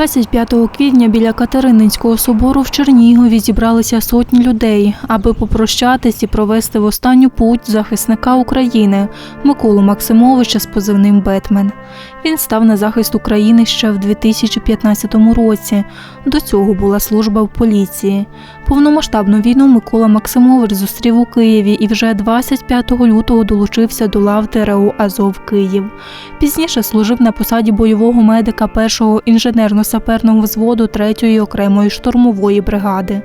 25 квітня біля Катерининського собору в Чернігові зібралися сотні людей, аби попрощатись і провести в останню путь захисника України Миколу Максимовича з позивним Бетмен. Він став на захист України ще в 2015 році. До цього була служба в поліції. Повномасштабну війну Микола Максимович зустрів у Києві і вже 25 лютого долучився до лав ТРО Азов Київ. Пізніше служив на посаді бойового медика першого інженерно-саперного взводу 3-ї окремої штурмової бригади.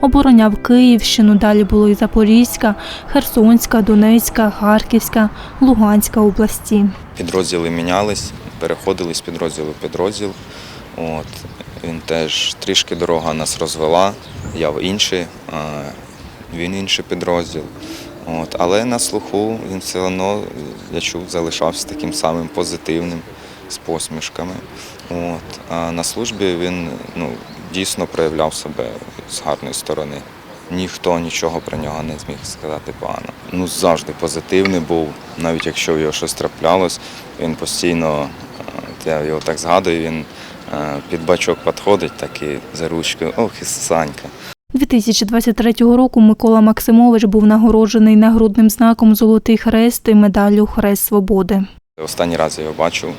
Обороняв Київщину, далі було і Запорізька, Херсонська, Донецька, Харківська, Луганська області. Підрозділи мінялись, переходили з підрозділу в підрозділ. От. Він теж трішки дорога нас розвела, я в інший, він інший підрозділ. От. Але на слуху він все одно, я чув, залишався таким самим позитивним, з посмішками. От. А на службі він ну, дійсно проявляв себе з гарної сторони. Ніхто нічого про нього не зміг сказати погано. Ну, завжди позитивний був, навіть якщо в його щось траплялось, він постійно, е, я його так згадую, він е, під бачок підходить, так і за ручкою, ох, і Санька. 2023 року Микола Максимович був нагороджений нагрудним знаком Золотий хрест і медаллю Хрест Свободи. Останній раз я його бачив,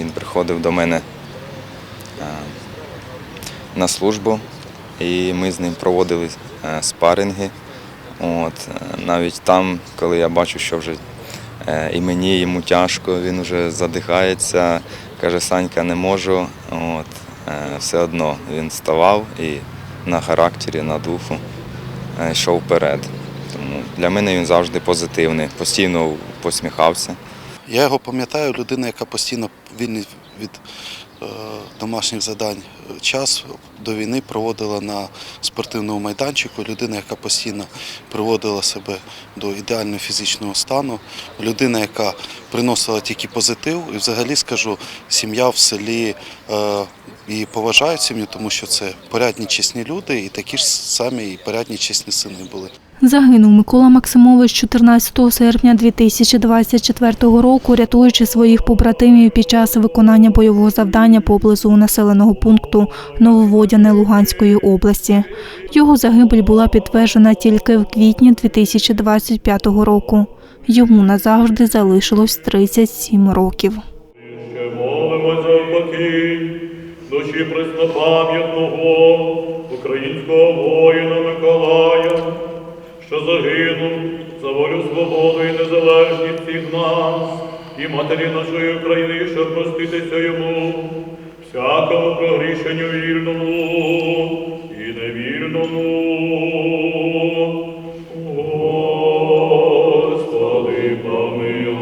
він приходив до мене е, на службу, і ми з ним проводили е, спаринги. От, е, навіть там, коли я бачу, що вже і мені, і йому тяжко, він вже задихається, каже, Санька, не можу. От, все одно він вставав і на характері, на духу йшов вперед. Тому для мене він завжди позитивний, постійно посміхався. Я його пам'ятаю, людина, яка постійно вільний від е, домашніх завдань е, час до війни проводила на спортивному майданчику. Людина, яка постійно приводила себе до ідеального фізичного стану. Людина, яка приносила тільки позитив. І взагалі скажу, сім'я в селі е, її поважають сім'ю, тому що це порядні чесні люди, і такі ж самі і порядні чесні сини були. Загинув Микола Максимович 14 серпня 2024 року, рятуючи своїх побратимів під час виконання бойового завдання поблизу населеного пункту Нововодяне Луганської області. Його загибель була підтверджена тільки в квітні 2025 року. Йому назавжди залишилось 37 років. За преснопам'ятного українського воїна Миколая, Україну, за волю свободу і незалежність від нас, і матері нашої України, щоб проститися йому, всякому прогрішенню вільному і невільному. Господи, помилуй.